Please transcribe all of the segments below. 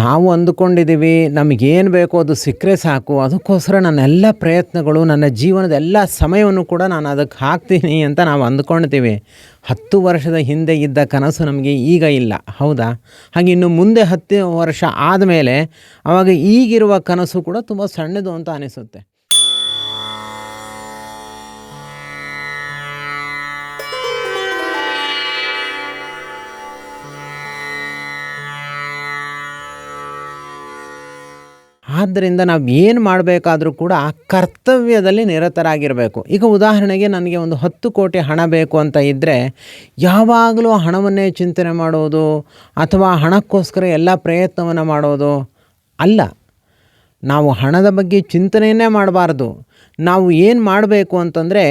ನಾವು ಅಂದುಕೊಂಡಿದ್ದೀವಿ, ನಮಗೇನು ಬೇಕೋ ಅದು ಸಿಕ್ಕರೆ ಸಾಕು. ಅದಕ್ಕೋಸ್ಕರ ನನ್ನೆಲ್ಲ ಪ್ರಯತ್ನಗಳು, ನನ್ನ ಜೀವನದ ಎಲ್ಲ ಸಮಯವನ್ನು ಕೂಡ ನಾನು ಅದಕ್ಕೆ ಹಾಕ್ತೀನಿ ಅಂತ ನಾವು ಅಂದ್ಕೊಳ್ತೀವಿ ಹತ್ತು ವರ್ಷದ ಹಿಂದೆ ಇದ್ದ ಕನಸು ನಮಗೆ ಈಗ ಇಲ್ಲ, ಹೌದಾ? ಹಾಗೆ ಇನ್ನು ಮುಂದೆ ಹತ್ತು ವರ್ಷ ಆದಮೇಲೆ ಆವಾಗ ಈಗಿರುವ ಕನಸು ಕೂಡ ತುಂಬ ಸಣ್ಣದು ಅಂತ ಅನಿಸುತ್ತೆ. ಆದ್ದರಿಂದ ನಾವು ಏನು ಮಾಡಬೇಕಾದರೂ ಕೂಡ ಕರ್ತವ್ಯದಲ್ಲಿ ನಿರತರಾಗಿರಬೇಕು. ಈಗ ಉದಾಹರಣೆಗೆ ನನಗೆ ಒಂದು ಹತ್ತು ಕೋಟಿ ಹಣ ಬೇಕು ಅಂತ ಇದ್ದರೆ ಯಾವಾಗಲೂ ಹಣವನ್ನೇ ಚಿಂತನೆ ಮಾಡೋದು ಅಥವಾ ಹಣಕ್ಕೋಸ್ಕರ ಎಲ್ಲ ಪ್ರಯತ್ನವನ್ನು ಮಾಡೋದು ಅಲ್ಲ. ನಾವು ಹಣದ ಬಗ್ಗೆ ಚಿಂತನೆಯನ್ನೇ ಮಾಡಬಾರ್ದು. ನಾವು ಏನು ಮಾಡಬೇಕು ಅಂತಂದರೆ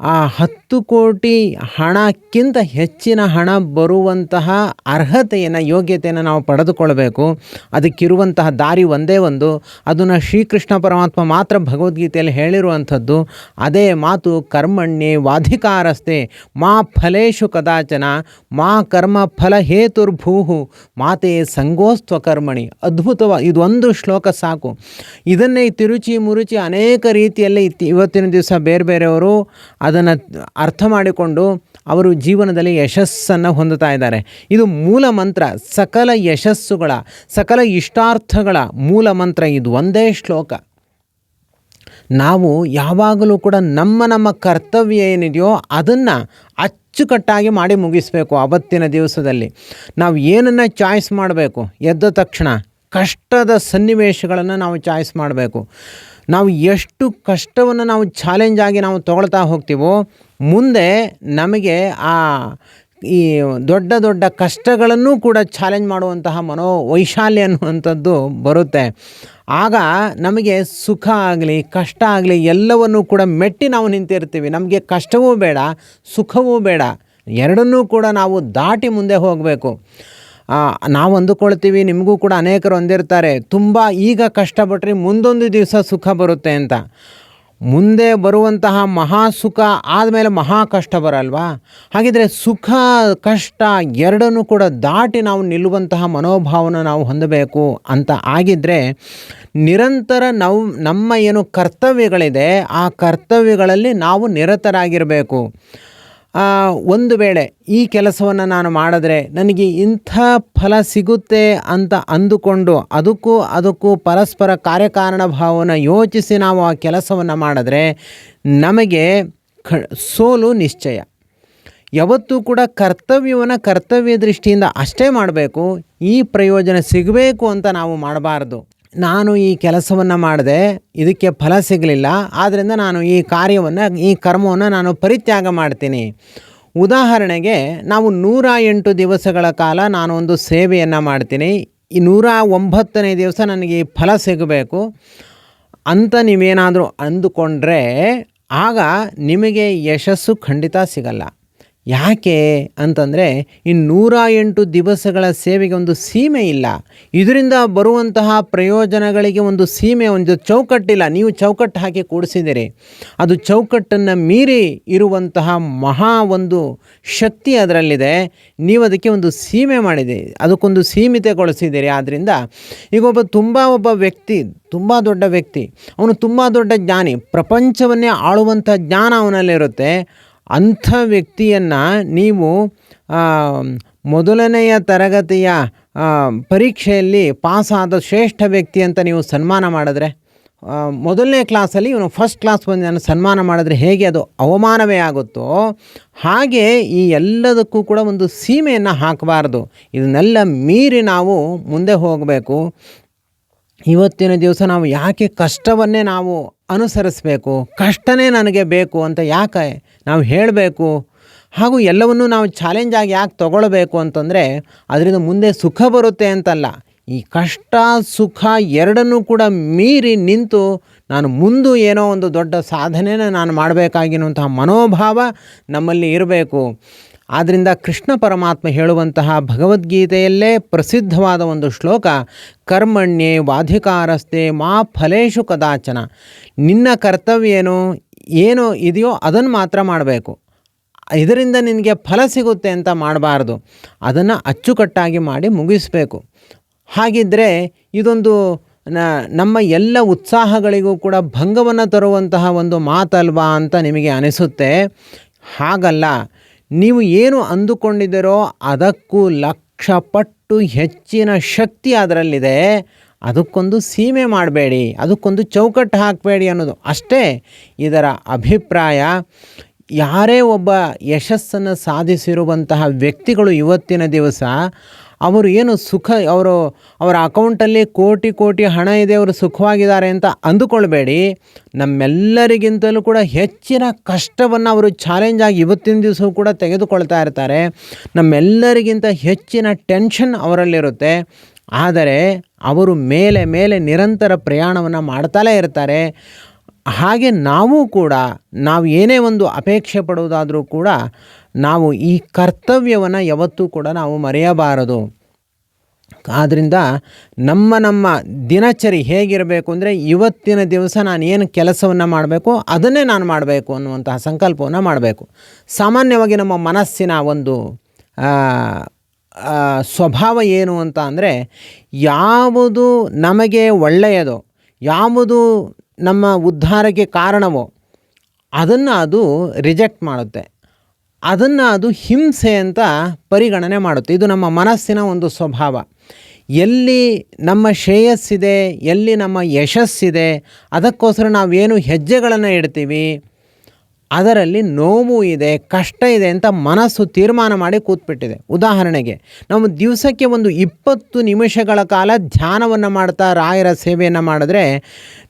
ಆ ಹತ್ತು ಕೋಟಿ ಹಣಕ್ಕಿಂತ ಹೆಚ್ಚಿನ ಹಣ ಬರುವಂತಹ ಅರ್ಹತೆಯನ್ನು, ಯೋಗ್ಯತೆಯನ್ನು ನಾವು ಪಡೆದುಕೊಳ್ಬೇಕು. ಅದಕ್ಕಿರುವಂತಹ ದಾರಿ ಒಂದೇ ಒಂದು. ಅದನ್ನು ಶ್ರೀಕೃಷ್ಣ ಪರಮಾತ್ಮ ಮಾತ್ರ ಭಗವದ್ಗೀತೆಯಲ್ಲಿ ಹೇಳಿರುವಂಥದ್ದು. ಅದೇ ಮಾತು ಕರ್ಮಣ್ಯೆ ವಾಧಿಕಾರಸ್ತೆ ಮಾ ಫಲೇಶು ಕದಾಚನ, ಮಾ ಕರ್ಮ ಫಲ ಹೇತುರ್ಭೂಹು, ಮಾತೆ ಸಂಗೋಸ್ತ್ವ ಕರ್ಮಣಿ. ಅದ್ಭುತವ, ಇದೊಂದು ಶ್ಲೋಕ ಸಾಕು. ಇದನ್ನೇ ತಿರುಚಿ ಮುರುಚಿ ಅನೇಕ ರೀತಿಯಲ್ಲಿ ಇವತ್ತಿನ ದಿವಸ ಬೇರೆ ಬೇರೆಯವರು ಅದನ್ನು ಅರ್ಥ ಮಾಡಿಕೊಂಡು ಅವರು ಜೀವನದಲ್ಲಿ ಯಶಸ್ಸನ್ನು ಹೊಂದುತ್ತಾ ಇದ್ದಾರೆ. ಇದು ಮೂಲ ಮಂತ್ರ, ಸಕಲ ಯಶಸ್ಸುಗಳ, ಸಕಲ ಇಷ್ಟಾರ್ಥಗಳ ಮೂಲ ಮಂತ್ರ. ಇದು ಒಂದೇ ಶ್ಲೋಕ. ನಾವು ಯಾವಾಗಲೂ ಕೂಡ ನಮ್ಮ ನಮ್ಮ ಕರ್ತವ್ಯ ಏನಿದೆಯೋ ಅದನ್ನು ಅಚ್ಚುಕಟ್ಟಾಗಿ ಮಾಡಿ ಮುಗಿಸಬೇಕು ಅವತ್ತಿನ ದಿವಸದಲ್ಲಿ. ನಾವು ಏನನ್ನು ಚಾಯ್ಸ್ ಮಾಡಬೇಕು, ಎದ್ದ ತಕ್ಷಣ ಕಷ್ಟದ ಸನ್ನಿವೇಶಗಳನ್ನು ನಾವು ಚಾಯ್ಸ್ ಮಾಡಬೇಕು. ನಾವು ಎಷ್ಟು ಕಷ್ಟವನ್ನು ನಾವು ಚಾಲೆಂಜ್ ಆಗಿ ನಾವು ತಗೊಳ್ತಾ ಹೋಗ್ತೀವೋ, ಮುಂದೆ ನಮಗೆ ಆ ಈ ದೊಡ್ಡ ದೊಡ್ಡ ಕಷ್ಟಗಳನ್ನು ಕೂಡ ಚಾಲೆಂಜ್ ಮಾಡುವಂತಹ ಮನೋ ವೈಶಾಲ್ಯ ಅನ್ನುವಂಥದ್ದು ಬರುತ್ತೆ. ಆಗ ನಮಗೆ ಸುಖ ಆಗಲಿ, ಕಷ್ಟ ಆಗಲಿ ಎಲ್ಲವನ್ನೂ ಕೂಡ ಮೆಟ್ಟಿ ನಾವು ನಿಂತಿರ್ತೀವಿ. ನಮಗೆ ಕಷ್ಟವೂ ಬೇಡ, ಸುಖವೂ ಬೇಡ. ಎರಡನ್ನೂ ಕೂಡ ನಾವು ದಾಟಿ ಮುಂದೆ ಹೋಗಬೇಕು. ನಾವು ಅಂದುಕೊಳ್ತೀವಿ, ನಿಮಗೂ ಕೂಡ ಅನೇಕರು ಹೊಂದಿರ್ತಾರೆ ತುಂಬ ಈಗ ಕಷ್ಟಪಟ್ಟರೆ ಮುಂದೊಂದು ದಿವಸ ಸುಖ ಬರುತ್ತೆ ಅಂತ. ಮುಂದೆ ಬರುವಂತಹ ಮಹಾ ಸುಖ ಆದಮೇಲೆ ಮಹಾ ಕಷ್ಟ ಬರಲ್ವಾ? ಹಾಗಿದ್ರೆ ಸುಖ, ಕಷ್ಟ ಎರಡನ್ನೂ ಕೂಡ ದಾಟಿ ನಾವು ನಿಲ್ಲುವಂತಹ ಮನೋಭಾವನ ನಾವು ಹೊಂದಬೇಕು ಅಂತ ಆಗಿದ್ದರೆ ನಿರಂತರ ನಾವು, ನಮ್ಮ ಏನು ಕರ್ತವ್ಯಗಳಿದೆ, ಆ ಕರ್ತವ್ಯಗಳಲ್ಲಿ ನಾವು ನಿರತರಾಗಿರಬೇಕು. ಒಂದು ವೇಳೆ ಈ ಕೆಲಸವನ್ನು ನಾನು ಮಾಡಿದ್ರೆ ನನಗೆ ಇಂಥ ಫಲ ಸಿಗುತ್ತೆ ಅಂತ ಅಂದುಕೊಂಡು ಅದಕ್ಕೂ ಅದಕ್ಕೂ ಪರಸ್ಪರ ಕಾರ್ಯಕಾರಣ ಭಾವನ ಯೋಚಿಸಿ ನಾವು ಆ ಕೆಲಸವನ್ನು ಮಾಡಿದ್ರೆ ನಮಗೆ ಕ ಸೋಲು ನಿಶ್ಚಯ. ಯಾವತ್ತೂ ಕೂಡ ಕರ್ತವ್ಯವನ್ನು ಕರ್ತವ್ಯ ದೃಷ್ಟಿಯಿಂದ ಅಷ್ಟೇ ಮಾಡಬೇಕು, ಈ ಪ್ರಯೋಜನ ಸಿಗಬೇಕು ಅಂತ ನಾವು ಮಾಡಬಾರ್ದು. ನಾನು ಈ ಕೆಲಸವನ್ನು ಮಾಡಿದೆ, ಇದಕ್ಕೆ ಫಲ ಸಿಗಲಿಲ್ಲ ಆದ್ದರಿಂದ ನಾನು ಈ ಕಾರ್ಯವನ್ನು, ಈ ಕರ್ಮವನ್ನು ನಾನು ಪರಿತ್ಯಾಗ ಮಾಡ್ತೀನಿ. ಉದಾಹರಣೆಗೆ, ನಾವು ನೂರ ಎಂಟು ದಿವಸಗಳ ಕಾಲ ನಾನು ಒಂದು ಸೇವೆಯನ್ನು ಮಾಡ್ತೀನಿ. ಈ ನೂರ ಒಂಬತ್ತನೇ ದಿವಸ ನನಗೆ ಈ ಫಲ ಸಿಗಬೇಕು. ಅಂತ ನೀವೇನಾದರೂ ಅಂದುಕೊಂಡ್ರೆ, ಆಗ ನಿಮಗೆ ಯಶಸ್ಸು ಖಂಡಿತ ಸಿಗಲ್ಲ. ಯಾಕೆ ಅಂತಂದರೆ ಈ ನೂರ ಎಂಟು ದಿವಸಗಳ ಸೇವೆಗೆ ಒಂದು ಸೀಮೆ ಇಲ್ಲ. ಇದರಿಂದ ಬರುವಂತಹ ಪ್ರಯೋಜನಗಳಿಗೆ ಒಂದು ಸೀಮೆ, ಒಂದು ಚೌಕಟ್ಟಿಲ್ಲ. ನೀವು ಚೌಕಟ್ಟು ಹಾಕಿ ಕೂಡಿಸಿದ್ದೀರಿ ಅದು ಚೌಕಟ್ಟನ್ನು ಮೀರಿ ಇರುವಂತಹ ಮಹಾ ಒಂದು ಶಕ್ತಿ ಅದರಲ್ಲಿದೆ. ನೀವು ಅದಕ್ಕೆ ಒಂದು ಸೀಮೆ ಮಾಡಿದೆ ಅದಕ್ಕೊಂದು ಸೀಮಿತಗೊಳಿಸಿದ್ದೀರಿ ಆದ್ದರಿಂದ ಈಗ ಒಬ್ಬ ತುಂಬ ಒಬ್ಬ ವ್ಯಕ್ತಿ, ತುಂಬ ದೊಡ್ಡ ವ್ಯಕ್ತಿ, ಅವನು ತುಂಬ ದೊಡ್ಡ ಜ್ಞಾನಿ, ಪ್ರಪಂಚವನ್ನೇ ಆಳುವಂಥ ಜ್ಞಾನ ಅವನಲ್ಲಿರುತ್ತೆ. ಅಂಥ ವ್ಯಕ್ತಿಯನ್ನು ನೀವು ಮೊದಲನೆಯ ತರಗತಿಯ ಪರೀಕ್ಷೆಯಲ್ಲಿ ಪಾಸಾದ ಶ್ರೇಷ್ಠ ವ್ಯಕ್ತಿ ಅಂತ ನೀವು ಸನ್ಮಾನ ಮಾಡಿದ್ರೆ ಮೊದಲನೇ ಕ್ಲಾಸಲ್ಲಿ ಇವನು ಫಸ್ಟ್ ಕ್ಲಾಸ್ ಬಂದು ಸನ್ಮಾನ ಮಾಡಿದ್ರೆ ಹೇಗೆ ಅದು ಅವಮಾನವೇ ಆಗುತ್ತೋ, ಹಾಗೆ ಈ ಎಲ್ಲದಕ್ಕೂ ಕೂಡ ಒಂದು ಸೀಮೆಯನ್ನು ಹಾಕಬಾರ್ದು. ಇದನ್ನೆಲ್ಲ ಮೀರಿ ನಾವು ಮುಂದೆ ಹೋಗಬೇಕು. ಇವತ್ತಿನ ದಿವಸ ನಾವು ಯಾಕೆ ಕಷ್ಟವನ್ನೇ ನಾವು ಅನುಸರಿಸಬೇಕು, ಕಷ್ಟನೇ ನನಗೆ ಬೇಕು ಅಂತ ಯಾಕೆ ನಾವು ಹೇಳಬೇಕು ಹಾಗೂ ಎಲ್ಲವನ್ನೂ ನಾವು ಚಾಲೆಂಜ್ ಆಗಿ ಯಾಕೆ ತಗೊಳ್ಬೇಕು ಅಂತಂದರೆ ಅದರಿಂದ ಮುಂದೆ ಸುಖ ಬರುತ್ತೆ ಅಂತಲ್ಲ. ಈ ಕಷ್ಟ, ಸುಖ ಎರಡನ್ನೂ ಕೂಡ ಮೀರಿ ನಿಂತು ನಾನು ಮುಂದೆ ಏನೋ ಒಂದು ದೊಡ್ಡ ಸಾಧನೆನ ನಾನು ಮಾಡಬೇಕಾಗಿರುವಂತಹ ಮನೋಭಾವ ನಮ್ಮಲ್ಲಿ ಇರಬೇಕು. ಆದ್ದರಿಂದ ಕೃಷ್ಣ ಪರಮಾತ್ಮ ಹೇಳುವಂತಹ ಭಗವದ್ಗೀತೆಯಲ್ಲೇ ಪ್ರಸಿದ್ಧವಾದ ಒಂದು ಶ್ಲೋಕ, ಕರ್ಮಣ್ಯೆ ವಾಧಿಕಾರಸ್ತೆ ಮಾ ಫಲೇಶು ಕದಾಚನ. ನಿನ್ನ ಕರ್ತವ್ಯ ಏನು? ಏನು ಇದೆಯೋ ಅದನ್ನು ಮಾತ್ರ ಮಾಡಬೇಕು. ಇದರಿಂದ ನಿನಗೆ ಫಲ ಸಿಗುತ್ತೆ ಅಂತ ಮಾಡಬಾರ್ದು. ಅದನ್ನು ಅಚ್ಚುಕಟ್ಟಾಗಿ ಮಾಡಿ ಮುಗಿಸಬೇಕು. ಹಾಗಿದ್ದರೆ ಇದೊಂದು ನಮ್ಮ ಎಲ್ಲ ಉತ್ಸಾಹಗಳಿಗೂ ಕೂಡ ಭಂಗವನ್ನು ತರುವಂತಹ ಒಂದು ಮಾತಲ್ವಾ ಅಂತ ನಿಮಗೆ ಅನಿಸುತ್ತೆ. ಹಾಗಲ್ಲ, ನೀವು ಏನು ಅಂದುಕೊಂಡಿದ್ದೀರೋ ಅದಕ್ಕೂ ಲಕ್ಷ ಪಟ್ಟು ಹೆಚ್ಚಿನ ಶಕ್ತಿ ಅದರಲ್ಲಿದೆ. ಅದಕ್ಕೊಂದು ಸೀಮೆ ಮಾಡಬೇಡಿ, ಅದಕ್ಕೊಂದು ಚೌಕಟ್ಟು ಹಾಕಬೇಡಿ ಅನ್ನೋದು. ಅಷ್ಟೇ ಇದರ ಅಭಿಪ್ರಾಯ, ಯಾರೇ ಒಬ್ಬ ಯಶಸ್ಸನ್ನು ಸಾಧಿಸಿರುವಂತಹ ವ್ಯಕ್ತಿಗಳು ಇವತ್ತಿನ ದಿವಸ, ಅವರು ಏನು ಸುಖ, ಅವರು ಅವರ ಅಕೌಂಟಲ್ಲಿ ಕೋಟಿ ಕೋಟಿ ಹಣ ಇದೆ, ಅವರು ಸುಖವಾಗಿದ್ದಾರೆ ಅಂತ ಅಂದುಕೊಳ್ಬೇಡಿ. ನಮ್ಮೆಲ್ಲರಿಗಿಂತಲೂ ಕೂಡ ಹೆಚ್ಚಿನ ಕಷ್ಟವನ್ನು ಅವರು ಚಾಲೆಂಜ್ ಆಗಿ ಇವತ್ತಿನ ದಿವಸ ಕೂಡ ತೆಗೆದುಕೊಳ್ತಾ ಇರ್ತಾರೆ. ನಮ್ಮೆಲ್ಲರಿಗಿಂತ ಹೆಚ್ಚಿನ ಟೆನ್ಷನ್ ಅವರಲ್ಲಿರುತ್ತೆ. ಆದರೆ ಅವರು ಮೇಲೆ ಮೇಲೆ ನಿರಂತರ ಪ್ರಯಾಣವನ್ನು ಮಾಡ್ತಲೇ ಇರ್ತಾರೆ. ಹಾಗೆ ನಾವು ಕೂಡ, ನಾವು ಏನೇ ಒಂದು ಅಪೇಕ್ಷೆ ಪಡುವುದಾದರೂ ಕೂಡ, ನಾವು ಈ ಕರ್ತವ್ಯವನ್ನು ಯಾವತ್ತೂ ಕೂಡ ನಾವು ಮರೆಯಬಾರದು. ಆದ್ದರಿಂದ ನಮ್ಮ ನಮ್ಮ ದಿನಚರಿ ಹೇಗಿರಬೇಕು ಅಂದರೆ, ಇವತ್ತಿನ ದಿವಸ ನಾನು ಏನು ಕೆಲಸವನ್ನು ಮಾಡಬೇಕು, ಅದನ್ನೇ ನಾನು ಮಾಡಬೇಕು ಅನ್ನುವಂತಹ ಸಂಕಲ್ಪವನ್ನು ಮಾಡಬೇಕು. ಸಾಮಾನ್ಯವಾಗಿ ನಮ್ಮ ಮನಸ್ಸಿನ ಒಂದು ಸ್ವಭಾವ ಏನು ಅಂತ ಅಂದರೆ ಯಾವುದು ನಮಗೆ ಒಳ್ಳೆಯದೋ, ಯಾವುದು ನಮ್ಮ ಉದ್ಧಾರಕ್ಕೆ ಕಾರಣವೋ, ಅದನ್ನು ಅದು ರಿಜೆಕ್ಟ್ ಮಾಡುತ್ತೆ. ಅದನ್ನು ಅದು ಹಿಂಸೆ ಅಂತ ಪರಿಗಣನೆ ಮಾಡುತ್ತೆ. ಇದು ನಮ್ಮ ಮನಸ್ಸಿನ ಒಂದು ಸ್ವಭಾವ. ಎಲ್ಲಿ ನಮ್ಮ ಶ್ರೇಯಸ್ಸಿದೆ, ಎಲ್ಲಿ ನಮ್ಮ ಯಶಸ್ಸಿದೆ, ಅದಕ್ಕೋಸ್ಕರ ನಾವೇನು ಹೆಜ್ಜೆಗಳನ್ನು ಇಡ್ತೀವಿ ಅದರಲ್ಲಿ ನೋವು ಇದೆ, ಕಷ್ಟ ಇದೆ ಅಂತ ಮನಸ್ಸು ತೀರ್ಮಾನ ಮಾಡಿ ಕೂತ್ಬಿಟ್ಟಿದೆ. ಉದಾಹರಣೆಗೆ, ನಾವು ದಿವಸಕ್ಕೆ ಒಂದು ಇಪ್ಪತ್ತು ನಿಮಿಷಗಳ ಕಾಲ ಧ್ಯಾನವನ್ನು ಮಾಡ್ತಾ, ರಾಯರ ಸೇವೆಯನ್ನು ಮಾಡಿದ್ರೆ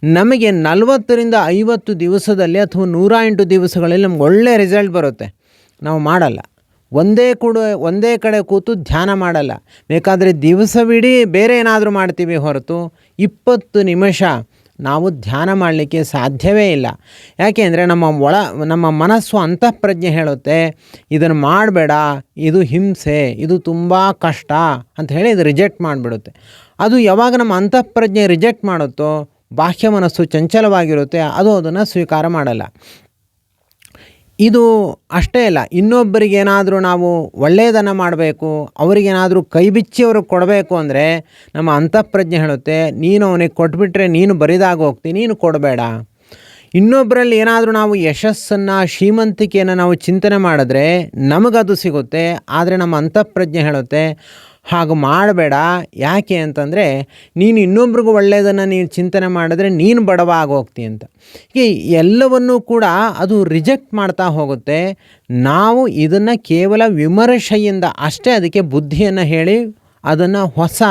ನಮಗೆ ನಲವತ್ತರಿಂದ ಐವತ್ತು ದಿವಸದಲ್ಲಿ ಅಥವಾ ನೂರ ಎಂಟು ದಿವಸಗಳಲ್ಲಿ ನಮ್ಗೆ ಒಳ್ಳೆ ರಿಸಲ್ಟ್ ಬರುತ್ತೆ. ನಾವು ಮಾಡಲ್ಲ. ಒಂದೇ ಕೂಡ, ಒಂದೇ ಕಡೆ ಕೂತು ಧ್ಯಾನ ಮಾಡಲ್ಲ. ಬೇಕಾದರೆ ದಿವಸವಿಡೀ ಬೇರೆ ಏನಾದರೂ ಮಾಡ್ತೀವಿ ಹೊರತು ಇಪ್ಪತ್ತು ನಿಮಿಷ ನಾವು ಧ್ಯಾನ ಮಾಡಲಿಕ್ಕೆ ಸಾಧ್ಯವೇ ಇಲ್ಲ. ಯಾಕೆಂದರೆ ನಮ್ಮ ಒಳ, ನಮ್ಮ ಮನಸ್ಸು ಅಂತಃಪ್ರಜ್ಞೆ ಹೇಳುತ್ತೆ ಇದನ್ನು ಮಾಡಬೇಡ, ಇದು ಹಿಂಸೆ, ಇದು ತುಂಬ ಕಷ್ಟ ಅಂತ ಹೇಳಿ ಇದು ರಿಜೆಕ್ಟ್ ಮಾಡಿಬಿಡುತ್ತೆ. ಅದು ಯಾವಾಗ ನಮ್ಮ ಅಂತಃಪ್ರಜ್ಞೆ ರಿಜೆಕ್ಟ್ ಮಾಡುತ್ತೋ, ಬಾಹ್ಯ ಮನಸ್ಸು ಚಂಚಲವಾಗಿರುತ್ತೆ, ಅದು ಅದನ್ನು ಸ್ವೀಕಾರ ಮಾಡಲ್ಲ. ಇದು ಅಷ್ಟೇ ಅಲ್ಲ, ಇನ್ನೊಬ್ಬರಿಗೇನಾದರೂ ನಾವು ಒಳ್ಳೆಯದನ್ನು ಮಾಡಬೇಕು, ಅವರಿಗೇನಾದರೂ ಕೈ ಬಿಚ್ಚಿ ಅವ್ರಿಗೆ ಕೊಡಬೇಕು ಅಂದರೆ ನಮ್ಮ ಅಂತಃಪ್ರಜ್ಞೆ ಹೇಳುತ್ತೆ, ನೀನು ಅವನಿಗೆ ಕೊಟ್ಬಿಟ್ರೆ ನೀನು ಬರಿದಾಗ ಹೋಗ್ತಿ, ನೀನು ಕೊಡಬೇಡ. ಇನ್ನೊಬ್ಬರಲ್ಲಿ ಏನಾದರೂ ನಾವು ಯಶಸ್ಸನ್ನು, ಶ್ರೀಮಂತಿಕೆಯನ್ನು ನಾವು ಚಿಂತನೆ ಮಾಡಿದ್ರೆ ನಮಗದು ಸಿಗುತ್ತೆ, ಆದರೆ ನಮ್ಮ ಅಂತಃಪ್ರಜ್ಞೆ ಹೇಳುತ್ತೆ ಹಾಗೆ ಮಾಡಬೇಡ. ಯಾಕೆ ಅಂತಂದರೆ ನೀನು ಇನ್ನೊಬ್ರಿಗೂ ಒಳ್ಳೆಯದನ್ನು ನೀನು ಚಿಂತನೆ ಮಾಡಿದ್ರೆ ನೀನು ಬಡವ ಆಗೋಗ್ತಿ ಅಂತ. ಹೀಗೆ ಎಲ್ಲವನ್ನೂ ಕೂಡ ಅದು ರಿಜೆಕ್ಟ್ ಮಾಡ್ತಾ ಹೋಗುತ್ತೆ. ನಾವು ಇದನ್ನು ಕೇವಲ ವಿಮರ್ಶೆಯಿಂದ ಅಷ್ಟೇ ಅದಕ್ಕೆ ಬುದ್ಧಿಯನ್ನು ಹೇಳಿ ಅದನ್ನು ಹೊಸ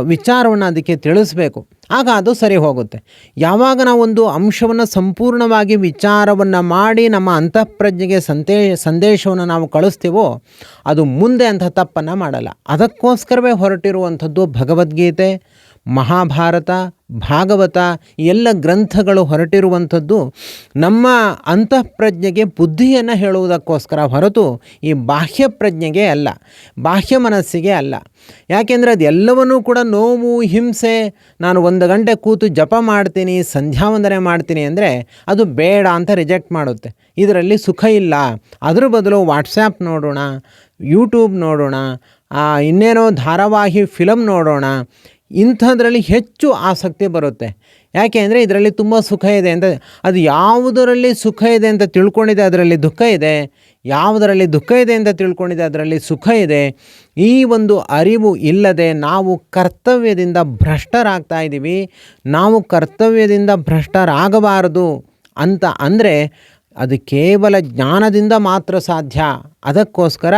ವಿಚಾರವನ್ನು ಅದಕ್ಕೆ ತಿಳಿಸ್ಬೇಕು. ಆಗ ಅದು ಸರಿ ಹೋಗುತ್ತೆ. ಯಾವಾಗ ನಾವು ಒಂದು ಅಂಶವನ್ನು ಸಂಪೂರ್ಣವಾಗಿ ವಿಚಾರವನ್ನು ಮಾಡಿ ನಮ್ಮ ಅಂತಃಪ್ರಜ್ಞೆಗೆ ಸಂದೇ ಸಂದೇಶವನ್ನು ನಾವು ಕಳಿಸ್ತೀವೋ ಅದು ಮುಂದೆ ಅಂಥ ತಪ್ಪನ್ನು ಮಾಡಲ್ಲ. ಅದಕ್ಕೋಸ್ಕರವೇ ಹೊರಟಿರುವಂಥದ್ದು ಭಗವದ್ಗೀತೆ, ಮಹಾಭಾರತ ಭಾಗವತ ಎಲ್ಲ ಗ್ರಂಥಗಳು ಹೊರಟಿರುವಂಥದ್ದು ನಮ್ಮ ಅಂತಃಪ್ರಜ್ಞೆಗೆ ಬುದ್ಧಿಯನ್ನು ಹೇಳುವುದಕ್ಕೋಸ್ಕರ ಹೊರತು ಈ ಬಾಹ್ಯ ಪ್ರಜ್ಞೆಗೆ ಅಲ್ಲ, ಬಾಹ್ಯ ಮನಸ್ಸಿಗೆ ಅಲ್ಲ. ಯಾಕೆಂದರೆ ಅದೆಲ್ಲವನ್ನೂ ಕೂಡ ನೋವು, ಹಿಂಸೆ, ನಾನು ಒಂದು ಗಂಟೆ ಕೂತು ಜಪ ಮಾಡ್ತೀನಿ ಸಂಧ್ಯಾವಂದನೆ ಮಾಡ್ತೀನಿ ಅಂದರೆ ಅದು ಬೇಡ ಅಂತ ರಿಜೆಕ್ಟ್ ಮಾಡುತ್ತೆ. ಇದರಲ್ಲಿ ಸುಖ ಇಲ್ಲ. ಅದ್ರ ಬದಲು ವಾಟ್ಸ್ಯಾಪ್ ನೋಡೋಣ, ಯೂಟ್ಯೂಬ್ ನೋಡೋಣ ಇನ್ನೇನೋ ಧಾರಾವಾಹಿ ಫಿಲಮ್ ನೋಡೋಣ ಇಂಥದ್ರಲ್ಲಿ ಹೆಚ್ಚು ಆಸಕ್ತಿ ಬರುತ್ತೆ. ಯಾಕೆ ಅಂದರೆ ಇದರಲ್ಲಿ ತುಂಬ ಸುಖ ಇದೆ ಅಂತ, ಅದು ಯಾವುದರಲ್ಲಿ ಸುಖ ಇದೆ ಅಂತ ತಿಳ್ಕೊಂಡಿದೆ, ಅದರಲ್ಲಿ ದುಃಖ ಇದೆ. ಯಾವುದರಲ್ಲಿ ದುಃಖ ಇದೆ ಅಂತ ತಿಳ್ಕೊಂಡಿದೆ, ಅದರಲ್ಲಿ ಸುಖ ಇದೆ. ಈ ಒಂದು ಅರಿವು ಇಲ್ಲದೆ ನಾವು ಕರ್ತವ್ಯದಿಂದ ಭ್ರಷ್ಟರಾಗ್ತಾ ಇದ್ದೀವಿ. ನಾವು ಕರ್ತವ್ಯದಿಂದ ಭ್ರಷ್ಟರಾಗಬಾರದು ಅಂತ ಅಂದರೆ ಅದು ಕೇವಲ ಜ್ಞಾನದಿಂದ ಮಾತ್ರ ಸಾಧ್ಯ. ಅದಕ್ಕೋಸ್ಕರ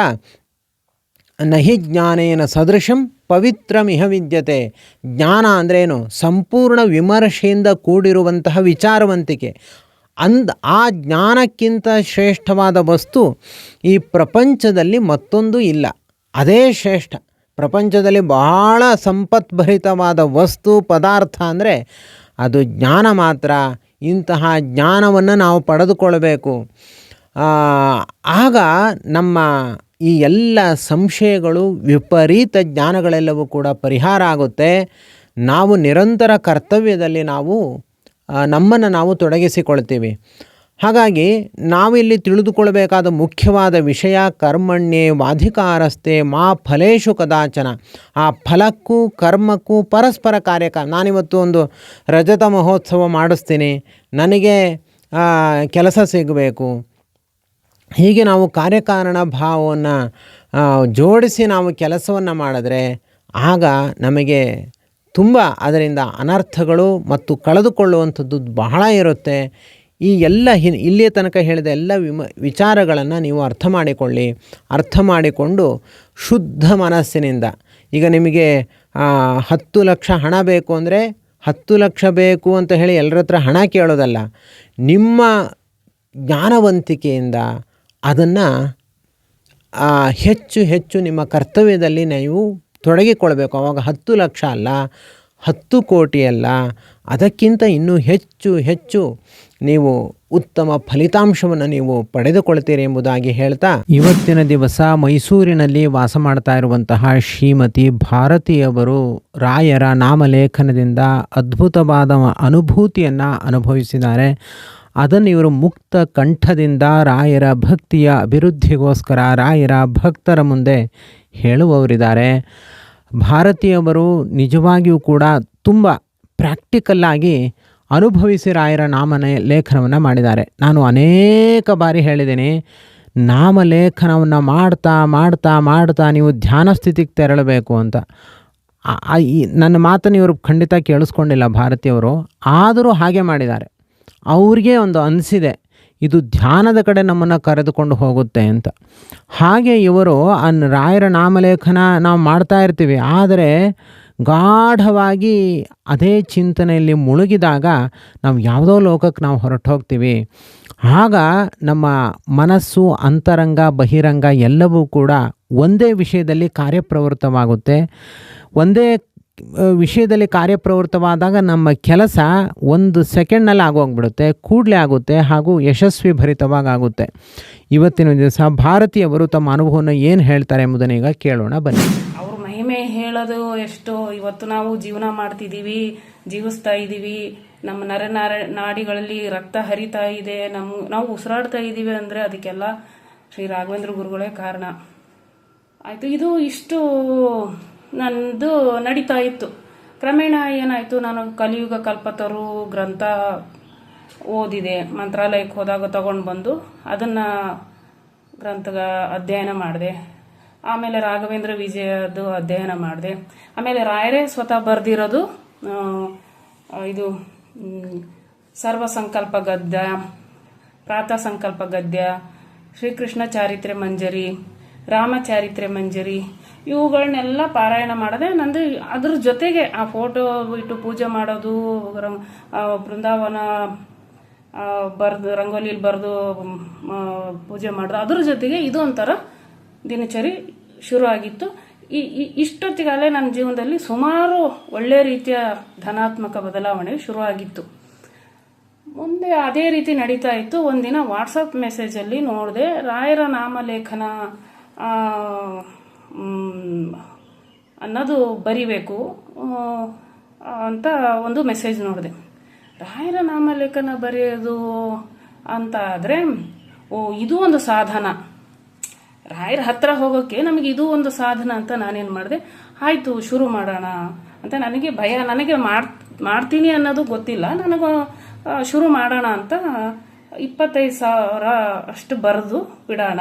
ನಹಿ ಜ್ಞಾನೇನ ಸದೃಶಂ ಪವಿತ್ರಮಿಹ ವಿದ್ಯತೆ. ಜ್ಞಾನ ಅಂದ್ರೇನು? ಸಂಪೂರ್ಣ ವಿಮರ್ಶೆಯಿಂದ ಕೂಡಿರುವಂತಹ ವಿಚಾರವಂತಿಕೆ. ಅಂದ್ ಆ ಜ್ಞಾನಕ್ಕಿಂತ ಶ್ರೇಷ್ಠವಾದ ವಸ್ತು ಈ ಪ್ರಪಂಚದಲ್ಲಿ ಮತ್ತೊಂದು ಇಲ್ಲ. ಅದೇ ಶ್ರೇಷ್ಠ. ಪ್ರಪಂಚದಲ್ಲಿ ಬಹಳ ಸಂಪತ್ಭರಿತವಾದ ವಸ್ತು, ಪದಾರ್ಥ ಅಂದರೆ ಅದು ಜ್ಞಾನ ಮಾತ್ರ. ಇಂತಹ ಜ್ಞಾನವನ್ನು ನಾವು ಪಡೆದುಕೊಳ್ಬೇಕು. ಆಗ ನಮ್ಮ ಈ ಎಲ್ಲ ಸಂಶಯಗಳು ವಿಪರೀತ ಜ್ಞಾನಗಳೆಲ್ಲವೂ ಕೂಡ ಪರಿಹಾರ ಆಗುತ್ತೆ. ನಾವು ನಿರಂತರ ಕರ್ತವ್ಯದಲ್ಲಿ ನಾವು ನಮ್ಮನ್ನು ನಾವು ತೊಡಗಿಸಿಕೊಳ್ತೀವಿ. ಹಾಗಾಗಿ ನಾವಿಲ್ಲಿ ತಿಳಿದುಕೊಳ್ಳಬೇಕಾದ ಮುಖ್ಯವಾದ ವಿಷಯ ಕರ್ಮಣ್ಯೆ ವಾಧಿಕಾರಸ್ಥೆ ಮಾ ಫಲೇಶು ಕದಾಚನ. ಆ ಫಲಕ್ಕೂ ಕರ್ಮಕ್ಕೂ ಪರಸ್ಪರ ಕಾರ್ಯಕ, ನಾನಿವತ್ತು ಒಂದು ರಜತ ಮಹೋತ್ಸವ ಮಾಡಿಸ್ತೀನಿ. ನನಗೆ ಕೆಲಸ ಸಿಗಬೇಕು. ಹೀಗೆ ನಾವು ಕಾರ್ಯಕಾರಣ ಭಾವವನ್ನು ಜೋಡಿಸಿ ನಾವು ಕೆಲಸವನ್ನು ಮಾಡಿದ್ರೆ ಆಗ ನಮಗೆ ತುಂಬ ಅದರಿಂದ ಅನರ್ಥಗಳು ಮತ್ತು ಕಳೆದುಕೊಳ್ಳುವಂಥದ್ದು ಬಹಳ ಇರುತ್ತೆ. ಈ ಎಲ್ಲ ಹಿ ಇಲ್ಲಿಯ ತನಕ ಹೇಳಿದ ಎಲ್ಲ ವಿಮ, ವಿಚಾರಗಳನ್ನು ನೀವು ಅರ್ಥ ಮಾಡಿಕೊಳ್ಳಿ. ಅರ್ಥ ಮಾಡಿಕೊಂಡು ಶುದ್ಧ ಮನಸ್ಸಿನಿಂದ. ಈಗ ನಿಮಗೆ ಹತ್ತು ಲಕ್ಷ ಹಣ ಬೇಕು ಅಂದರೆ ಹತ್ತು ಲಕ್ಷ ಬೇಕು ಅಂತ ಹೇಳಿ ಎಲ್ಲರ ಹತ್ರ ಹಣ ಕೇಳೋದಲ್ಲ. ನಿಮ್ಮ ಜ್ಞಾನವಂತಿಕೆಯಿಂದ ಅದನ್ನು ಹೆಚ್ಚು ಹೆಚ್ಚು ನಿಮ್ಮ ಕರ್ತವ್ಯದಲ್ಲಿ ನೀವು ತೊಡಗಿಕೊಳ್ಬೇಕು. ಆವಾಗ ಹತ್ತು ಲಕ್ಷ ಅಲ್ಲ, ಹತ್ತು ಕೋಟಿ ಅಲ್ಲ, ಅದಕ್ಕಿಂತ ಇನ್ನೂ ಹೆಚ್ಚು ಹೆಚ್ಚು ನೀವು ಉತ್ತಮ ಫಲಿತಾಂಶವನ್ನು ನೀವು ಪಡೆದುಕೊಳ್ತೀರಿ ಎಂಬುದಾಗಿ ಹೇಳ್ತಾ ಇವತ್ತಿನ ದಿವಸ ಮೈಸೂರಿನಲ್ಲಿ ವಾಸ ಮಾಡ್ತಾ ಇರುವಂತಹ ಶ್ರೀಮತಿ ಭಾರತಿಯವರು ರಾಯರ ನಾಮಲೇಖನದಿಂದ ಅದ್ಭುತವಾದ ಅನುಭೂತಿಯನ್ನು ಅನುಭವಿಸಿದ್ದಾರೆ. ಅದನ್ನು ಇವರು ಮುಕ್ತ ಕಂಠದಿಂದ ರಾಯರ ಭಕ್ತಿಯ ಅಭಿವೃದ್ಧಿಗೋಸ್ಕರ ರಾಯರ ಭಕ್ತರ ಮುಂದೆ ಹೇಳುವವರಿದ್ದಾರೆ. ಭಾರತೀಯವರು ನಿಜವಾಗಿಯೂ ಕೂಡ ತುಂಬ ಪ್ರಾಕ್ಟಿಕಲ್ಲಾಗಿ ಅನುಭವಿಸಿ ರಾಯರ ನಾಮನೆ ಲೇಖನವನ್ನು ಮಾಡಿದ್ದಾರೆ. ನಾನು ಅನೇಕ ಬಾರಿ ಹೇಳಿದ್ದೀನಿ ನಾಮಲೇಖನವನ್ನು ಮಾಡ್ತಾ ಮಾಡ್ತಾ ಮಾಡ್ತಾ ನೀವು ಧ್ಯಾನ ಸ್ಥಿತಿಗೆ ತೆರಳಬೇಕು ಅಂತ. ನನ್ನ ಮಾತನ್ನು ಇವರು ಖಂಡಿತ ಕೇಳಿಸ್ಕೊಂಡಿಲ್ಲ ಭಾರತೀಯವರು, ಆದರೂ ಹಾಗೆ ಮಾಡಿದ್ದಾರೆ. ಅವ್ರಿಗೆ ಒಂದು ಅನಿಸಿದೆ, ಇದು ಧ್ಯಾನದ ಕಡೆ ನಮ್ಮನ್ನು ಕರೆದುಕೊಂಡು ಹೋಗುತ್ತೆ ಅಂತ. ಹಾಗೆ ಇವರು ಅನ್ ರಾಯರ ನಾಮಲೇಖನ ನಾವು ಮಾಡ್ತಾ ಇರ್ತೀವಿ, ಆದರೆ ಗಾಢವಾಗಿ ಅದೇ ಚಿಂತನೆಯಲ್ಲಿ ಮುಳುಗಿದಾಗ ನಾವು ಯಾವುದೋ ಲೋಕಕ್ಕೆ ನಾವು ಹೊರಟು ಹೋಗ್ತೀವಿ ಆಗ ನಮ್ಮ ಮನಸ್ಸು, ಅಂತರಂಗ, ಬಹಿರಂಗ ಎಲ್ಲವೂ ಕೂಡ ಒಂದೇ ವಿಷಯದಲ್ಲಿ ಕಾರ್ಯಪ್ರವೃತ್ತವಾಗುತ್ತೆ. ಒಂದೇ ವಿಷಯದಲ್ಲಿ ಕಾರ್ಯಪ್ರವೃತ್ತವಾದಾಗ ನಮ್ಮ ಕೆಲಸ ಒಂದು ಸೆಕೆಂಡ್ನಲ್ಲಿ ಆಗೋಗ್ಬಿಡುತ್ತೆ, ಕೂಡಲೇ ಆಗುತ್ತೆ ಹಾಗೂ ಯಶಸ್ವಿ ಭರಿತವಾಗುತ್ತೆ ಇವತ್ತಿನ ದಿವಸ ಭಾರತೀಯವರು ತಮ್ಮ ಅನುಭವವನ್ನು ಏನು ಹೇಳ್ತಾರೆ ಎಂಬುದನ್ನು ಈಗ ಕೇಳೋಣ, ಬನ್ನಿ. ಅವ್ರ ಮಹಿಮೆ ಹೇಳೋದು ಎಷ್ಟು, ಇವತ್ತು ನಾವು ಜೀವನ ಮಾಡ್ತಿದ್ದೀವಿ, ಜೀವಿಸ್ತಾ ಇದ್ದೀವಿ, ನಮ್ಮ ನಾರ ನಾಡಿಗಳಲ್ಲಿ ರಕ್ತ ಹರಿತಾ ಇದೆ ನಮ್ಮ ನಾವು ಉಸಿರಾಡ್ತಾ ಇದ್ದೀವಿ ಅಂದರೆ ಅದಕ್ಕೆಲ್ಲ ಶ್ರೀ ರಾಘವೇಂದ್ರ ಗುರುಗಳೇ ಕಾರಣ. ಆಯಿತು, ಇದು ಇಷ್ಟು ನಂದು ನಡೀತಾ ಇತ್ತು. ಕ್ರಮೇಣ ಏನಾಯಿತು, ನಾನು ಕಲಿಯುಗ ಕಲ್ಪತರು, ಗ್ರಂಥ ಓದಿದೆ, ಮಂತ್ರಾಲಯಕ್ಕೆ ಹೋದಾಗ ತಗೊಂಡು ಬಂದು ಅದನ್ನು ಗ್ರಂಥಗ ಅಧ್ಯಯನ ಮಾಡಿದೆ. ಆಮೇಲೆ ರಾಘವೇಂದ್ರ ವಿಜಯದ್ದು ಅಧ್ಯಯನ ಮಾಡಿದೆ. ಆಮೇಲೆ ರಾಯರೇ ಸ್ವತಃ ಬರೆದಿರೋದು ಇದು ಸರ್ವ ಸಂಕಲ್ಪ ಗದ್ಯ, ಪ್ರಾತಃ ಸಂಕಲ್ಪ ಗದ್ಯ, ಶ್ರೀಕೃಷ್ಣ ಚಾರಿತ್ರ್ಯ ಮಂಜರಿ ರಾಮಚಾರಿತ್ರ್ಯ ಮಂಜರಿ ಇವುಗಳನ್ನೆಲ್ಲ ಪಾರಾಯಣ ಮಾಡಿದೆ ನಂದು ಅದ್ರ ಜೊತೆಗೆ ಆ ಫೋಟೋ ಇಟ್ಟು ಪೂಜೆ ಮಾಡೋದು ಬೃಂದಾವನ ಬರೆದು, ರಂಗೋಲಿಲಿ ಬರೆದು ಪೂಜೆ ಮಾಡೋದು, ಅದ್ರ ಜೊತೆಗೆ ಇದು ಒಂಥರ ದಿನಚರಿ ಶುರು ಆಗಿತ್ತು ಈ ಇಷ್ಟೊತ್ತಿಗಾಲೇ ನನ್ನ ಜೀವನದಲ್ಲಿ ಸುಮಾರು ಒಳ್ಳೆಯ ರೀತಿಯ ಧನಾತ್ಮಕ ಬದಲಾವಣೆ ಶುರು ಆಗಿತ್ತು ಮುಂದೆ ಅದೇ ರೀತಿ ನಡೀತಾ ಇತ್ತು. ಒಂದಿನ ವಾಟ್ಸಪ್ ಮೆಸೇಜಲ್ಲಿ ನೋಡಿದೆ, ರಾಯರ ನಾಮಲೇಖನ ಅನ್ನೋದು ಬರಿಬೇಕು. ಅಂತ ಒಂದು ಮೆಸೇಜ್ ನೋಡಿದೆ. ರಾಯರ ನಾಮಲೇಖನ ಬರೆಯೋದು ಅಂತ ಆದರೆ, ಓ, ಇದು ಒಂದು ಸಾಧನ. ರಾಯರ ಹತ್ರ ಹೋಗೋಕ್ಕೆ ನಮಗೆ ಇದು ಒಂದು ಸಾಧನ ಅಂತ ನಾನೇನು ಮಾಡಿದೆ, ಆಯಿತು, ಶುರು ಮಾಡೋಣ. ಅಂತ ನನಗೆ ಭಯ, ನನಗೆ ಮಾಡ್, ಮಾಡ್ತೀನಿ ಅನ್ನೋದು ಗೊತ್ತಿಲ್ಲ. ನನಗೆ ಶುರು ಮಾಡೋಣ ಅಂತ ಇಪ್ಪತ್ತೈದು ಸಾವಿರ ಅಷ್ಟು ಬರೆದು ಬಿಡೋಣ.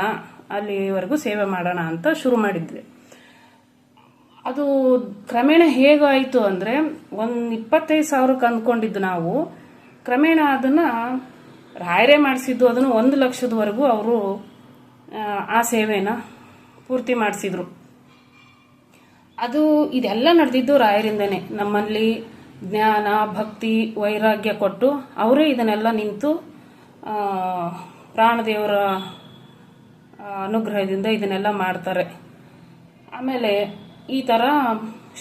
ಅಲ್ಲಿವರೆಗೂ ಸೇವೆ ಮಾಡೋಣ ಅಂತ ಶುರು ಮಾಡಿದ್ವಿ. ಅದು ಕ್ರಮೇಣ ಹೇಗಾಯಿತು ಅಂದರೆ ಒಂದು ಇಪ್ಪತ್ತೈದು ಸಾವಿರಕ್ಕೆ ಅಂದ್ಕೊಂಡಿದ್ದು ನಾವು. ಕ್ರಮೇಣ ಅದನ್ನು ರಾಯರೇ ಮಾಡಿಸಿದ್ದು, ಅದನ್ನು ಒಂದು ಲಕ್ಷದವರೆಗೂ ಅವರು, ಆ ಸೇವೆನ ಪೂರ್ತಿ ಮಾಡಿಸಿದ್ರು. ಅದು ಇದೆಲ್ಲ ನಡೆದಿದ್ದು ರಾಯರಿಂದನೇ. ನಮ್ಮಲ್ಲಿ ಜ್ಞಾನ, ಭಕ್ತಿ, ವೈರಾಗ್ಯ ಕೊಟ್ಟು ಅವರೇ ಇದನ್ನೆಲ್ಲ ನಿಂತು ಪ್ರಾಣದೇವರ ಅನುಗ್ರಹದಿಂದ ಇದನ್ನೆಲ್ಲ ಮಾಡ್ತಾರೆ. ಆಮೇಲೆ ಈ ಥರ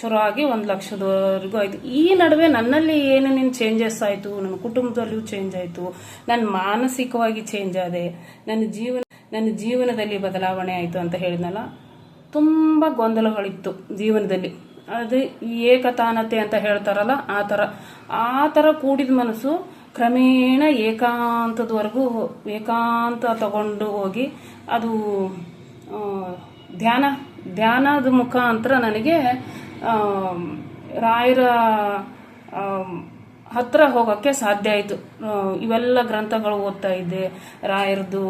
ಶುರುವಾಗಿ ಒಂದು ಲಕ್ಷದವರೆಗೂ ಆಯಿತು. ಈ ನಡುವೆ ನನ್ನಲ್ಲಿ ಏನೇನೇನು ಚೇಂಜಸ್ ಆಯಿತು? ನನ್ನ ಕುಟುಂಬದಲ್ಲೂ ಚೇಂಜ್ ಆಯಿತು. ನನ್ನ ಮಾನಸಿಕವಾಗಿ ಚೇಂಜ್ ಆದೆ. ನನ್ನ ಜೀವನ, ನನ್ನ ಜೀವನದಲ್ಲಿ ಬದಲಾವಣೆ ಆಯಿತು ಅಂತ ಹೇಳಿದ್ನಲ್ಲ? ತುಂಬ ಗೊಂದಲಗಳಿತ್ತು ಜೀವನದಲ್ಲಿ. ಅದು ಏಕತಾನತೆ ಅಂತ ಹೇಳ್ತಾರಲ್ಲ, ಆ ಥರ ಆ ಥರ ಕೂಡಿದ ಮನಸ್ಸು ಕ್ರಮೇಣ ಏಕಾಂತದವರೆಗೂ ಏಕಾಂತ ತಗೊಂಡು ಹೋಗಿ ಅದು ಧ್ಯಾನ, ಧ್ಯಾನದ ಮುಖಾಂತರ ನನಗೆ ರಾಯರ ಹತ್ತಿರ ಹೋಗೋಕ್ಕೆ ಸಾಧ್ಯ ಆಯಿತು. ಇವೆಲ್ಲ ಗ್ರಂಥಗಳು ಓದ್ತಾ ಇದ್ದೆ. ರಾಯರದು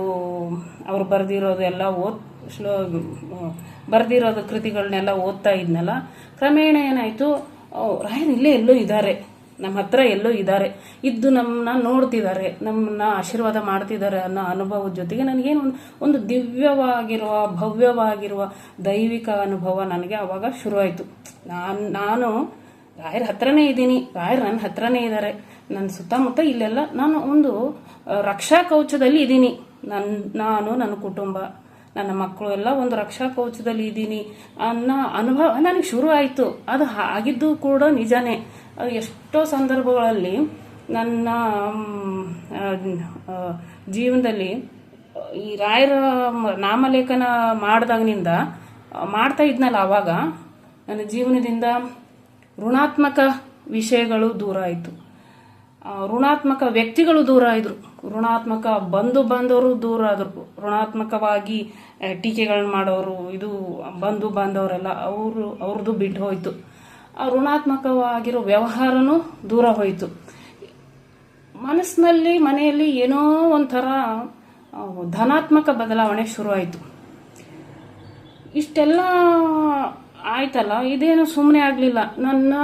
ಅವರು ಬರೆದಿರೋದು ಎಲ್ಲ ಓದ್, ಶ್ಲೋ ಬರೆದಿರೋದು ಕೃತಿಗಳನ್ನೆಲ್ಲ ಓದ್ತಾ ಇದ್ನಲ್ಲ. ಕ್ರಮೇಣ ಏನಾಯಿತು ರಾಯರು ಇಲ್ಲೇ ಎಲ್ಲೋ ಇದ್ದಾರೆ. ನಮ್ಮ ಹತ್ರ ಎಲ್ಲೋ ಇದ್ದಾರೆ. ಇದ್ದು ನಮ್ಮನ್ನ ನೋಡ್ತಿದ್ದಾರೆ ನಮ್ಮನ್ನ ಆಶೀರ್ವಾದ ಮಾಡ್ತಿದ್ದಾರೆ ಅನ್ನೋ ಅನುಭವದ ಜೊತೆಗೆ ನನಗೇನು ಒಂದು ದಿವ್ಯವಾಗಿರುವ, ಭವ್ಯವಾಗಿರುವ ದೈವಿಕ ಅನುಭವ ನನಗೆ ಅವಾಗ ಶುರುವಾಯಿತು. ನಾನು ನಾನು ರಾಯರ ಹತ್ರನೇ ಇದ್ದೀನಿ, ರಾಯರು ನನ್ನ ಹತ್ರನೇ ಇದ್ದಾರೆ. ನನ್ನ ಸುತ್ತಮುತ್ತ ಇಲ್ಲೆಲ್ಲ ನಾನು ಒಂದು ರಕ್ಷಾ ಕವಚದಲ್ಲಿ ಇದ್ದೀನಿ. ನನ್ನ ನಾನು, ನನ್ನ ಕುಟುಂಬ, ನನ್ನ ಮಕ್ಕಳು ಎಲ್ಲ ಒಂದು ರಕ್ಷಾ ಕವಚದಲ್ಲಿ ಇದ್ದೀನಿ ಅನ್ನೋ ಅನುಭವ ನನಗೆ ಶುರು ಆಯಿತು ಅದು ಆಗಿದ್ದು ಕೂಡ ನಿಜಾನೇ. ಎಷ್ಟೋ ಸಂದರ್ಭಗಳಲ್ಲಿ ನನ್ನ ಜೀವನದಲ್ಲಿ ಈ ರಾಯರ ನಾಮಲೇಖನ ಮಾಡಿದಾಗಿನಿಂದ ಮಾಡ್ತಾ ಇದ್ನಲ್ಲ ಆವಾಗ ನನ್ನ ಜೀವನದಿಂದ ಋಣಾತ್ಮಕ ವಿಷಯಗಳು ದೂರ ಆಯಿತು. ಋಣಾತ್ಮಕ ವ್ಯಕ್ತಿಗಳು ದೂರ ಆದರು ಋಣಾತ್ಮಕ ಬಂಧು ಬಾಂಧವರು ದೂರ ಆದರು. ಋಣಾತ್ಮಕವಾಗಿ ಟೀಕೆಗಳನ್ನ ಮಾಡೋರು, ಇದು ಬಂಧು ಬಾಂಧವರೆಲ್ಲ, ಅವರು, ಅವ್ರದ್ದು ಬಿಟ್ಟು ಹೋಯಿತು ಋಣಾತ್ಮಕವಾಗಿರೋ ವ್ಯವಹಾರನೂ ದೂರ ಹೋಯಿತು. ಮನಸ್ಸಿನಲ್ಲಿ, ಮನೆಯಲ್ಲಿ ಏನೋ ಒಂಥರ ಧನಾತ್ಮಕ ಬದಲಾವಣೆ ಶುರುವಾಯಿತು. ಇಷ್ಟೆಲ್ಲ ಆಯ್ತಲ್ಲ, ಇದೇನು ಸುಮ್ಮನೆ ಆಗಲಿಲ್ಲ. ನನ್ನ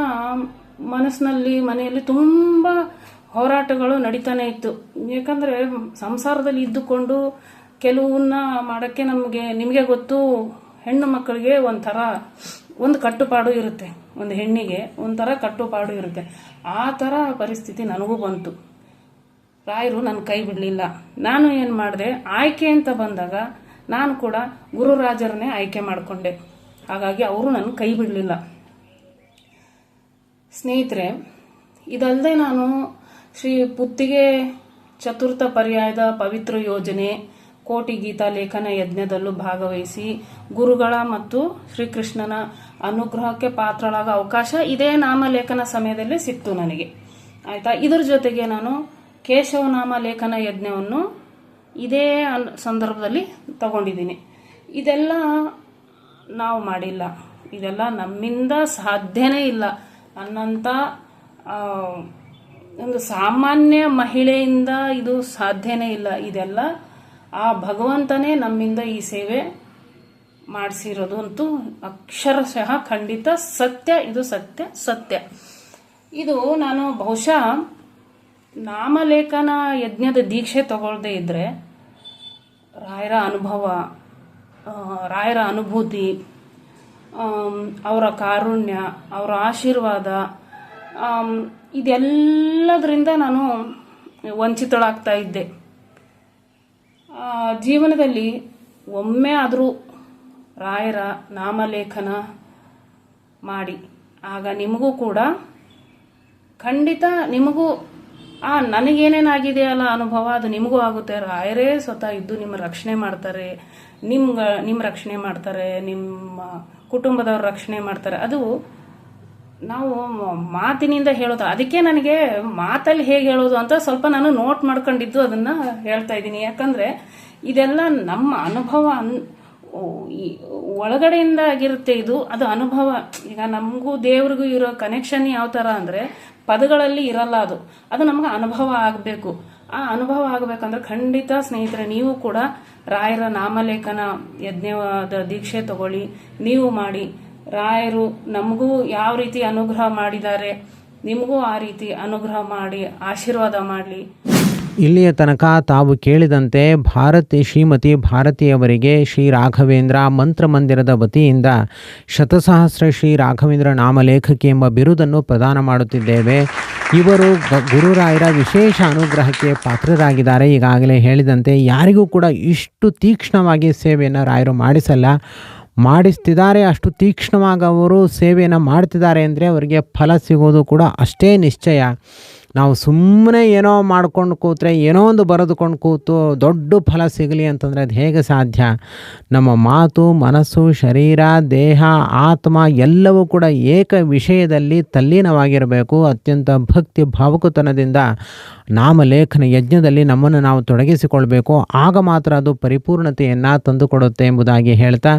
ಮನಸ್ಸಿನಲ್ಲಿ, ಮನೆಯಲ್ಲಿ ತುಂಬ ಹೋರಾಟಗಳು ನಡೀತಾನೆ ಇತ್ತು. ಯಾಕಂದರೆ, ಸಂಸಾರದಲ್ಲಿ ಇದ್ದುಕೊಂಡು ಕೆಲವನ್ನ ಮಾಡೋಕ್ಕೆ ನಮಗೆ, ನಿಮಗೆ ಗೊತ್ತು, ಹೆಣ್ಣು ಮಕ್ಕಳಿಗೆ ಒಂಥರ ಒಂದು ಕಟ್ಟುಪಾಡು ಇರುತ್ತೆ. ಒಂದು ಹೆಣ್ಣಿಗೆ ಒಂಥರ ಕಟ್ಟುಪಾಡು ಇರುತ್ತೆ. ಆ ಥರ ಪರಿಸ್ಥಿತಿ ನನಗೂ ಬಂತು. ರಾಯರು ನನ್ನ ಕೈ ಬಿಡಲಿಲ್ಲ. ನಾನು ಏನು ಮಾಡಿದೆ? ಆಯ್ಕೆ ಅಂತ ಬಂದಾಗ ನಾನು ಕೂಡ ಗುರುರಾಜರನ್ನೇ ಆಯ್ಕೆ ಮಾಡಿಕೊಂಡೆ. ಹಾಗಾಗಿ ಅವರು ನನ್ನ ಕೈ ಬಿಡಲಿಲ್ಲ. ಸ್ನೇಹಿತರೆ ಇದಲ್ಲದೆ ನಾನು ಶ್ರೀ ಪುತ್ತಿಗೆ ಚತುರ್ಥ ಪರ್ಯಾಯದ ಪವಿತ್ರ ಯೋಜನೆ, ಕೋಟಿ ಗೀತಾ ಲೇಖನ ಯಜ್ಞದಲ್ಲೂ ಭಾಗವಹಿಸಿ ಗುರುಗಳ ಮತ್ತು ಶ್ರೀಕೃಷ್ಣನ ಅನುಗ್ರಹಕ್ಕೆ ಪಾತ್ರಳಾಗ ಅವಕಾಶ ಇದೇ ನಾಮಲೇಖನ ಸಮಯದಲ್ಲಿ ಸಿಕ್ತು ನನಗೆ. ಆಯ್ತಾ? ಇದರ ಜೊತೆಗೆ ನಾನು ಕೇಶವನಾಮ ಲೇಖನ ಯಜ್ಞವನ್ನು ಇದೇ ಸಂದರ್ಭದಲ್ಲಿ ತಗೊಂಡಿದ್ದೀನಿ. ಇದೆಲ್ಲ ನಾವು ಮಾಡಿಲ್ಲ. ಇದೆಲ್ಲ ನಮ್ಮಿಂದ ಸಾಧ್ಯನೇ ಇಲ್ಲ. ನನ್ನಂಥ ಒಂದು ಸಾಮಾನ್ಯ ಮಹಿಳೆಯಿಂದ ಇದು ಸಾಧ್ಯನೇ ಇಲ್ಲ. ಇದೆಲ್ಲ ಆ ಭಗವಂತನೇ ನಮ್ಮಿಂದ ಈ ಸೇವೆ ಮಾಡಿಸಿರೋದು ಅಂತೂ ಅಕ್ಷರಶಃ ಖಂಡಿತ ಸತ್ಯ, ಇದು ಸತ್ಯ ಸತ್ಯ. ಇದು ನಾನು ಬಹುಶಃ ನಾಮಲೇಖನ ಯಜ್ಞದ ದೀಕ್ಷೆ ತಗೊಳ್ದೇ ಇದ್ದರೆ ರಾಯರ ಅನುಭವ ರಾಯರ ಅನುಭೂತಿ ಅವರ ಕಾರುಣ್ಯ, ಅವರ ಆಶೀರ್ವಾದ ಇದೆಲ್ಲದರಿಂದ ನಾನು ವಂಚಿತಳಾಗ್ತಾ ಇದ್ದೆ. ಜೀವನದಲ್ಲಿ ಒಮ್ಮೆ ಆದರೂ ರಾಯರ ನಾಮಲೇಖನ ಮಾಡಿ. ಆಗ ನಿಮಗೂ ಕೂಡ ಖಂಡಿತ ನಿಮಗೂ, ಆ ನನಗೇನೇನಾಗಿದೆಯಲ್ಲ ಅನುಭವ, ಅದು ನಿಮಗೂ ಆಗುತ್ತೆ. ರಾಯರೇ ಸ್ವತಃ ಇದ್ದು ನಿಮ್ಮ ರಕ್ಷಣೆ ಮಾಡ್ತಾರೆ. ನಿಮ್ಗೆ ನಿಮ್ಮ ರಕ್ಷಣೆ ಮಾಡ್ತಾರೆ. ನಿಮ್ಮ ಕುಟುಂಬದವ್ರ ರಕ್ಷಣೆ ಮಾಡ್ತಾರೆ. ಅದು ನಾವು ಮಾತಿನಿಂದ ಹೇಳೋದು. ಅದಕ್ಕೆ ನನಗೆ ಮಾತಲ್ಲಿ ಹೇಗೆ ಹೇಳೋದು ಅಂತ ಸ್ವಲ್ಪ ನಾನು ನೋಟ್ ಮಾಡ್ಕೊಂಡಿದ್ದು ಅದನ್ನು ಹೇಳ್ತಾ ಇದ್ದೀನಿ. ಯಾಕಂದರೆ ಇದೆಲ್ಲ ನಮ್ಮ ಅನುಭವ ಅನ್ ಈ ಒಳಗಡೆಯಿಂದ ಆಗಿರುತ್ತೆ ಇದು. ಅದು ಅನುಭವ. ಈಗ ನಮಗೂ ದೇವ್ರಿಗೂ ಇರೋ ಕನೆಕ್ಷನ್ ಯಾವ ಥರ ಅಂದರೆ ಪದಗಳಲ್ಲಿ ಇರಲ್ಲ ಅದು. ಅದು ನಮ್ಗೆ ಅನುಭವ ಆಗಬೇಕು. ಆ ಅನುಭವ ಆಗಬೇಕಂದ್ರೆ ಖಂಡಿತ ಸ್ನೇಹಿತರೆ, ನೀವು ಕೂಡ ರಾಯರ ನಾಮಲೇಖನ ಯಜ್ಞವಾದ ದೀಕ್ಷೆ ತಗೊಳ್ಳಿ. ನೀವು ಮಾಡಿ. ರಾಯರು ನಮಗೂ ಯಾವ ರೀತಿ ಅನುಗ್ರಹ ಮಾಡಿದ್ದಾರೆ, ನಿಮಗೂ ಆ ರೀತಿ ಅನುಗ್ರಹ ಮಾಡಿ, ಆಶೀರ್ವಾದ ಮಾಡಲಿ. ಇಲ್ಲಿಯ ತನಕ ತಾವು ಕೇಳಿದಂತೆ ಭಾರತಿ ಶ್ರೀಮತಿ ಭಾರತಿಯವರಿಗೆ ಶ್ರೀ ರಾಘವೇಂದ್ರ ಮಂತ್ರಮಂದಿರದ ವತಿಯಿಂದ ಶತಸಹಸ್ರ ಶ್ರೀ ರಾಘವೇಂದ್ರ ನಾಮಲೇಖಕಿ ಎಂಬ ಬಿರುದನ್ನು ಪ್ರದಾನ ಮಾಡುತ್ತಿದ್ದೇವೆ. ಇವರು ಗುರುರಾಯರ ವಿಶೇಷ ಅನುಗ್ರಹಕ್ಕೆ ಪಾತ್ರರಾಗಿದ್ದಾರೆ. ಈಗಾಗಲೇ ಹೇಳಿದಂತೆ ಯಾರಿಗೂ ಕೂಡ ಇಷ್ಟು ತೀಕ್ಷ್ಣವಾಗಿ ಸೇವೆಯನ್ನು ರಾಯರು ಮಾಡಿಸಲ್ಲ. ಮಾಡಿಸ್ತಿದ್ದಾರೆ. ಅಷ್ಟು ತೀಕ್ಷ್ಣವಾಗಿ ಅವರು ಸೇವೆಯನ್ನು ಮಾಡ್ತಿದ್ದಾರೆ. ಅಂದರೆ ಅವರಿಗೆ ಫಲ ಸಿಗೋದು ಕೂಡ ಅಷ್ಟೇ ನಿಶ್ಚಯ. ನಾವು ಸುಮ್ಮನೆ ಏನೋ ಮಾಡ್ಕೊಂಡು ಕೂತ್ರೆ, ಏನೋ ಒಂದು ಬರೆದುಕೊಂಡು ಕೂತು ದೊಡ್ಡ ಫಲ ಸಿಗಲಿ ಅಂತಂದರೆ ಅದು ಹೇಗೆ ಸಾಧ್ಯ? ನಮ್ಮ ಮಾತು, ಮನಸ್ಸು, ಶರೀರ, ದೇಹ, ಆತ್ಮ ಎಲ್ಲವೂ ಕೂಡ ಏಕ ವಿಷಯದಲ್ಲಿ ತಲ್ಲೀನವಾಗಿರಬೇಕು. ಅತ್ಯಂತ ಭಕ್ತಿ ಭಾವುಕತನದಿಂದ ನಾಮಲೇಖನ ಯಜ್ಞದಲ್ಲಿ ನಮ್ಮನ್ನು ನಾವು ತೊಡಗಿಸಿಕೊಳ್ಬೇಕು. ಆಗ ಮಾತ್ರ ಅದು ಪರಿಪೂರ್ಣತೆಯನ್ನು ತಂದುಕೊಡುತ್ತೆ ಎಂಬುದಾಗಿ ಹೇಳ್ತಾ,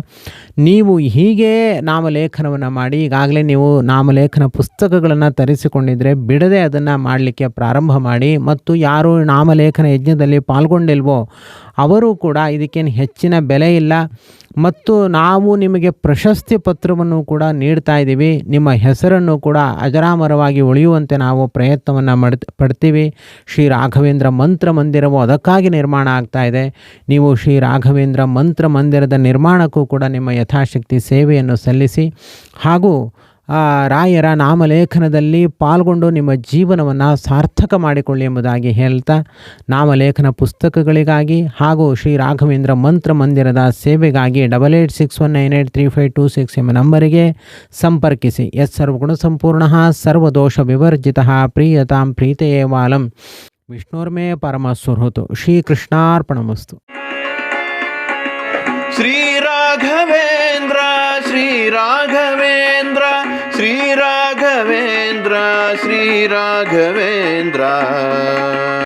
ನೀವು ಹೀಗೆ ನಾಮಲೇಖನವನ್ನು ಮಾಡಿ ಈಗಾಗಲೇ ನೀವು ನಾಮಲೇಖನ ಪುಸ್ತಕಗಳನ್ನು ತರಿಸಿಕೊಂಡಿದ್ದರೆ ಬಿಡದೆ ಅದನ್ನು ಮಾಡಲಿಕ್ಕೆ ಪ್ರಾರಂಭ ಮಾಡಿ ಮತ್ತು ಯಾರು ನಾಮಲೇಖನ ಯಜ್ಞದಲ್ಲಿ ಪಾಲ್ಗೊಂಡಿಲ್ವೋ ಅವರು ಕೂಡ ಇದಕ್ಕೇನು ಹೆಚ್ಚಿನ ಬೆಲೆ ಇಲ್ಲ. ಮತ್ತು ನಾವು ನಿಮಗೆ ಪ್ರಶಸ್ತಿ ಪತ್ರವನ್ನು ಕೂಡ ನೀಡ್ತಾ ಇದ್ದೀವಿ. ನಿಮ್ಮ ಹೆಸರನ್ನು ಕೂಡ ಅಜರಾಮರವಾಗಿ ಉಳಿಯುವಂತೆ ನಾವು ಪ್ರಯತ್ನವನ್ನು ಮಾಡ್ ಪಡ್ತೀವಿ. ಶ್ರೀ ರಾಘವೇಂದ್ರ ಮಂತ್ರ ಮಂದಿರವು ಅದಕ್ಕಾಗಿ ನಿರ್ಮಾಣ ಆಗ್ತಾ ಇದೆ. ನೀವು ಶ್ರೀ ರಾಘವೇಂದ್ರ ಮಂತ್ರ ಮಂದಿರದ ನಿರ್ಮಾಣಕ್ಕೂ ಕೂಡ ನಿಮ್ಮ ಯಥಾಶಕ್ತಿ ಸೇವೆಯನ್ನು ಸಲ್ಲಿಸಿ ಹಾಗೂ ರಾಯರ ನಾಮಲೇಖನದಲ್ಲಿ ಪಾಲ್ಗೊಂಡು ನಿಮ್ಮ ಜೀವನವನ್ನು ಸಾರ್ಥಕ ಮಾಡಿಕೊಳ್ಳಿ ಎಂಬುದಾಗಿ ಹೇಳ್ತಾ ನಾಮಲೇಖನ ಪುಸ್ತಕಗಳಿಗಾಗಿ ಹಾಗೂ ಶ್ರೀ ರಾಘವೇಂದ್ರ ಮಂತ್ರ ಮಂದಿರದ ಸೇವೆಗಾಗಿ double eight six one nine eight three five two six ಎಂಬ ನಂಬರಿಗೆ ಸಂಪರ್ಕಿಸಿ. ಎಸ್ ಸರ್ವಗುಣ ಸಂಪೂರ್ಣ ಸರ್ವದೋಷ ವಿವರ್ಜಿತ, ಪ್ರೀಯತಾಂ ಪ್ರೀತೆಯೇ ವಾಲಂ. ವಿಷ್ಣುರ್ಮೇ ಪರಮ ಸುಹೃತು ಶ್ರೀಕೃಷ್ಣಾರ್ಪಣಮಸ್ತು श्रीराघवेन्द्र श्रीराघवेन्द्र श्रीराघवेन्द्र श्रीराघवेन्द्र